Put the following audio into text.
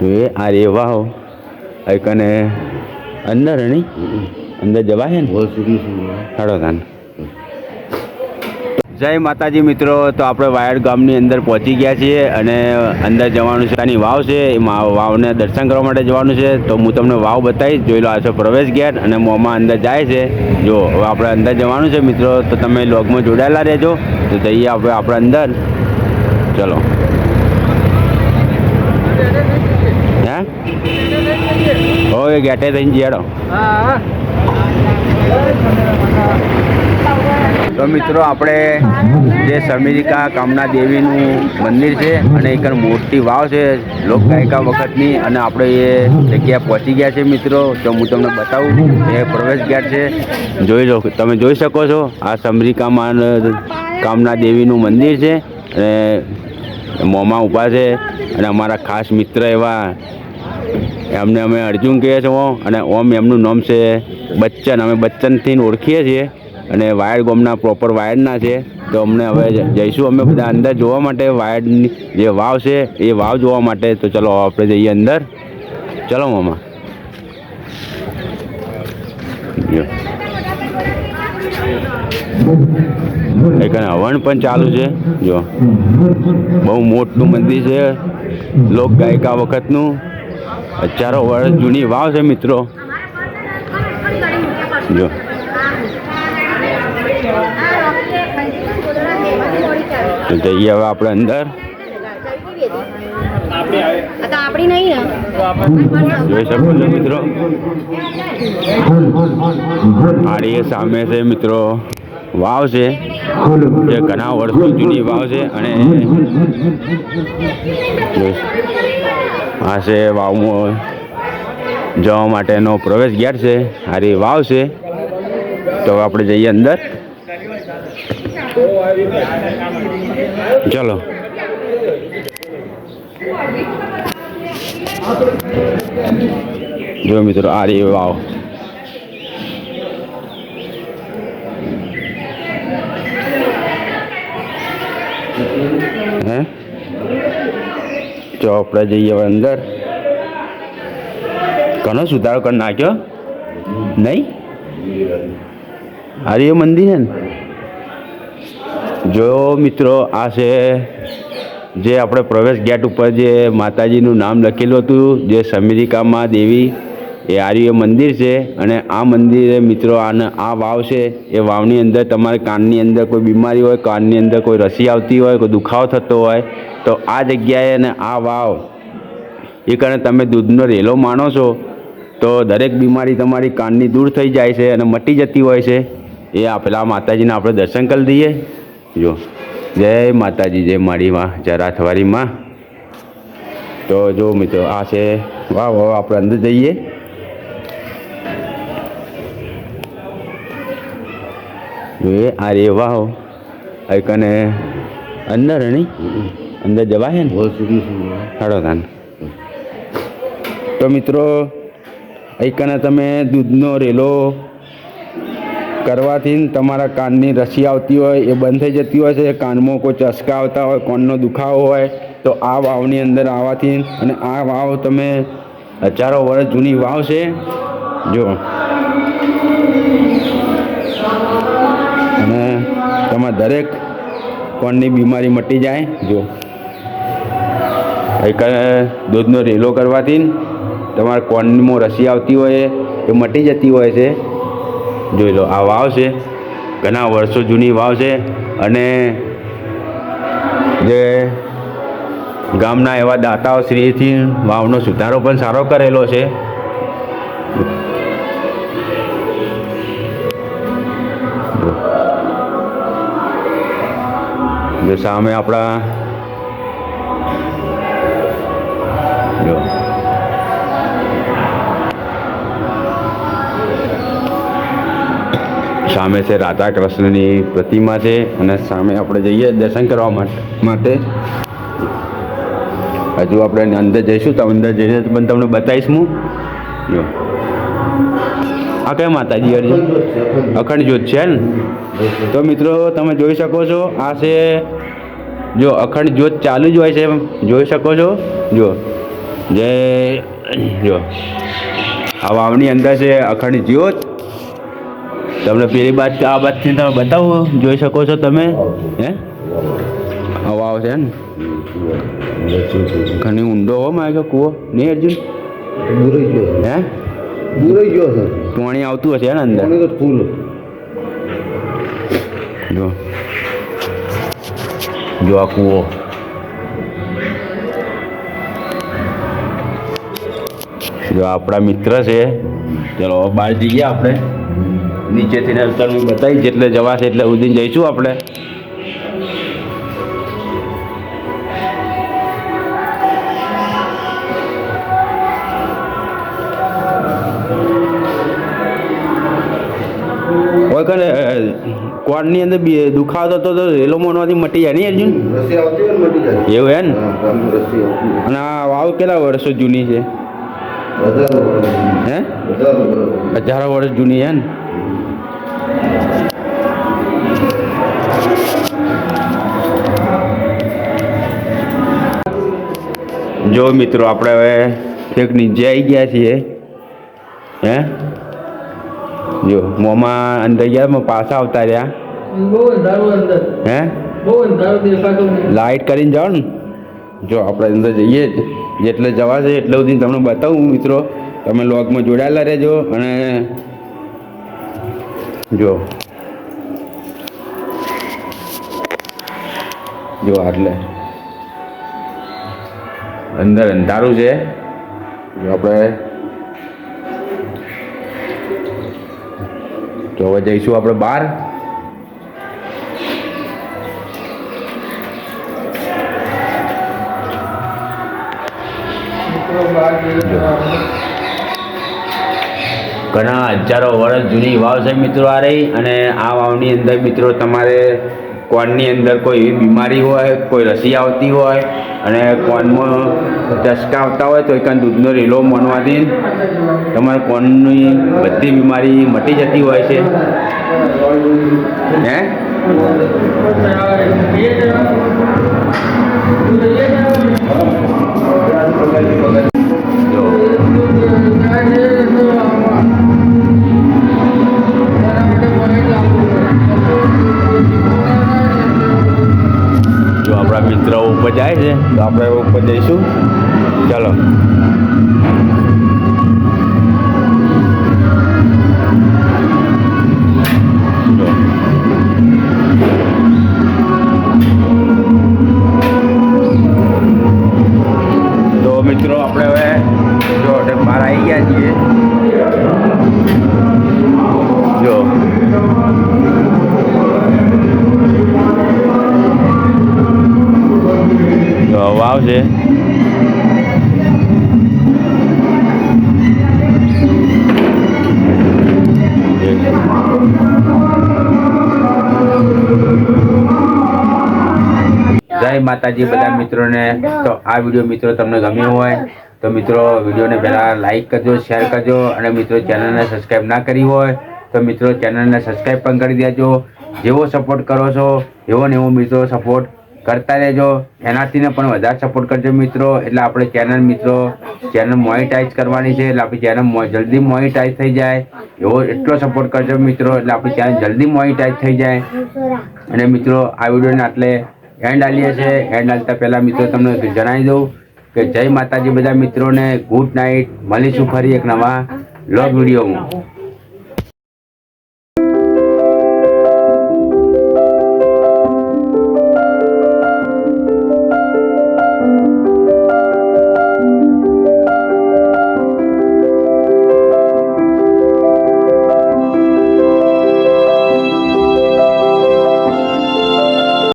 જોઈએ આ રેવા હો એક અને અંદર નહીં અંદર જવાય ને? હાડો તાન. જય માતાજી મિત્રો તો આપણે વાયડ ગામની અંદર પહોંચી ગયા છીએ અને અંદર જવાનું છે. આની વાવ છે એ વાવને દર્શન કરવા માટે જવાનું છે. તો હું તમને વાવ બતાવીશ. જોઈ લો આ છે પ્રવેશ ગેટ અને મોંમાં અંદર જાય છે. જો હવે આપણે અંદર જવાનું છે મિત્રો તો તમે લોગમાં જોડાયેલા રહેજો. તો જઈએ આપણે આપણે અંદર. ચલો. હે હોય ગેટે થઈને જીયાડો તો મિત્રો, આપણે જે સમીરિકા કામના દેવીનું મંદિર છે અને એક મોટી વાવ છે લોકગાયિકા વખતની અને આપણે એ જગ્યાએ પહોંચી ગયા છે મિત્રો. તો હું તમને બતાવું, એ પ્રવેશ ગેટ છે. જોઈ લો, તમે જોઈ શકો છો, આ સમરિકામાં કામના દેવીનું મંદિર છે. અને મોંમાં ઊભા છે. અને અમારા ખાસ મિત્ર એવા એમને અમે અર્જુન કહીએ છીએ અને ઓમ એમનું નામ છે બચ્ચન. અમે બચ્ચનથી ઓળખીએ છીએ અને વાયર ગોમના પ્રોપર વાયરના છે. તો અમને હવે જઈશું અમે બધા અંદર જોવા માટે. વાયરની જે વાવ છે, એ વાવ જોવા માટે. તો ચલો આપણે જઈએ અંદર. ચલો મામા. એક હવન પણ ચાલુ છે. જો. બહુ મોટું મંદિર છે. લોક ગાયિકા વખતનું. હજારો વર્ષ જૂની વાવ છે મિત્રો. જો. જઈએ હવે આપણે અંદર. જોઈ શકો છો મિત્રો. આડી સામે છે મિત્રો. વાવ છે. જે ઘણા વર્ષો જૂની વાવ છે અને આ છે વાવમાં જવા માટેનો પ્રવેશ ગેટ છે. હારી વાવ છે. તો આપણે જઈએ અંદર. ચલો. જો મિત્રો રહી વાવ. હે? જો આપણે જઈએ અંદર. ઘણો સુધારો કરી નાખ્યો. નહીં? અરે મંદિર છે ને? જો મિત્રો, આ છે જે આપણે પ્રવેશ ગેટ ઉપર જે માતાજીનું નામ લખેલું હતું, જે સમિરિકામાં દેવી એ આર્ય મંદિર છે અને આ મંદિરે મિત્રો આને આ વાવ છે, એ વાવની અંદર તમારે કાનની અંદર કોઈ બીમારી હોય, કાનની અંદર કોઈ રસી આવતી હોય, કોઈ દુખાવો થતો હોય, તો આ જગ્યાએ અને આ વાવ, એ કારણે તમે દૂધનો રેલો માણો છો, તો દરેક બીમારી તમારી કાનની દૂર થઈ જાય છે અને મટી જતી હોય છે. એ આ પેલા માતાજીને આપણે દર્શન કરી દઈએ. જો. જય માતાજી, જય મારી માં, જરા માં તો જો મિત્રો આ છે વાહ વાહ આપણે અંદર જઈએ. જોઈએ આ રે વાહ. અહીં કને અંદર નહીં? અંદર જવાય ને? હાડો તાન. તો મિત્રો કને તમે દૂધનો રેલો કરવાથી તમારા કાનની રસી આવતી હોય એ બંધ થઈ જતી હોય છે. કાનમાં કોઈ ચસકા આવતા હોય કોનનો દુખાવો હોય તો આ વાવની અંદર આવવાથી અને આ વાવ તમે હજારો વર્ષ જૂની વાવ છે. જો. અને તમારા દરેક કોણની બીમારી મટી જાય, જો. એક દૂધનો રેલો કરવાથી તમારા કોણમાં રસી આવતી હોય, એ મટી જતી હોય છે. જોઈ લો, આ વાવ છે. ઘણા વર્ષો જૂની વાવ છે. અને જે ગામના એવા દાતાઓ શ્રીથી વાવનો સુધારો પણ સારો કરેલો છે. જો સામે આપણા જો. સામે છે રાધા કૃષ્ણની પ્રતિમા છે અને સામે આપણે જઈએ દર્શન કરવા માટે. હજુ આપણે અંદર જઈશું તો અંદર જઈને પણ તમને બતાવીશ હું. જો. આ કયા માતાજી અર્જુન અખંડ જ્યોત છે ને તો મિત્રો તમે જોઈ શકો છો, આ છે જો અખંડ જ્યોત ચાલુ જ હોય છે જોઈ શકો છો? જો. જય જો. આ વાવની અંદર છે અખંડ જ્યોત. તમને પેલી બાદ આ બાદથી તમે બતાવો જોઈ શકો છો તમે? હે? વાવ છે ને? ઘણી ઊંડો હો મારે કૂવો? નહીં અર્જુન? હે? બુરાઈ ગયો છે પાણી આવતું હશે ને અંદર? પાણી તો ફૂલ. જો. જો આ જો આપણા મિત્ર છે. ચલો, બહાર જઈએ આપણે. નીચેથી તમને બતાવી જેટલે જવાશે એટલે સુધી જઈશું આપણે. હોય કને કોડની અંદર બી દુખાવો થતો તો રેલો મોનવાથી મટી જાય નહીં અર્જુન? એવું હે ને હા. અને આ વાવ કેટલા વર્ષો જૂની છે? હે? હજારો વર્ષ. જૂની છે ને જો મિત્રો આપણે હવે એક નીચે આવી ગયા છીએ. હે? જો મોંમાં અંદર ગયા પાછા આવતા રહ્યા હે. લાઈટ કરીને જાઓ ને જો આપણે અંદર જઈએ જેટલે જવા છે એટલે સુધી તમને બતાવું મિત્રો તમે લોગમાં જોડાયેલા રહેજો અને જો જો આટલે અંદર અંધારું છે જો આપણે તો હવે જઈશું આપણે બહાર. ઘણા હજારો વર્ષ જૂની વાવ છે મિત્રો આ રહી અને આ વાવની અંદર મિત્રો તમારે કોનની અંદર કોઈ એવી બીમારી હોય, કોઈ રસી આવતી હોય અને કોનમાં ચસકા આવતા હોય તો એક દૂધનો રેલો મોનવાથી તમારે કોનની બધી બીમારી મટી જતી હોય છે. હે? જો. ઉપર જાય છે. તો આપણે ઉપર જઈશું. ચાલો. માતાજી, બધા મિત્રોને. તો આ વીડિયો મિત્રો તમને ગમ્યો હોય, તો મિત્રો વિડીયોને પહેલાં લાઇક કરજો શેર કરજો અને મિત્રો ચેનલને સબસ્ક્રાઈબ ના કરી હોય, તો મિત્રો ચેનલને સબસ્ક્રાઈબ પણ કરી દેજો. જેવો સપોર્ટ કરો છો, એવો ને એવો મિત્રો સપોર્ટ કરતા રહેજો. એનાથીને પણ વધારે સપોર્ટ કરજો મિત્રો. એટલે આપણે ચેનલ મિત્રો ચેનલ મોનિટાઈઝ કરવાની છે. એટલે આપણી ચેનલ જલ્દી મોનિટાઈઝ થઈ જાય. એવો એટલો સપોર્ટ કરજો મિત્રો. એટલે આપણી ચેનલ જલ્દી મોનિટાઈઝ થઈ જાય. અને મિત્રો, આ વિડીયોને આટલે એન્ડ આલીએ છે એન્ડ આલતા પહેલાં મિત્રો તમને જણાવી દઉં કે જય માતાજી. બધા મિત્રોને ગુડ નાઇટ મળીશું ફરી એક નવા લોગ વિડીયોમાં.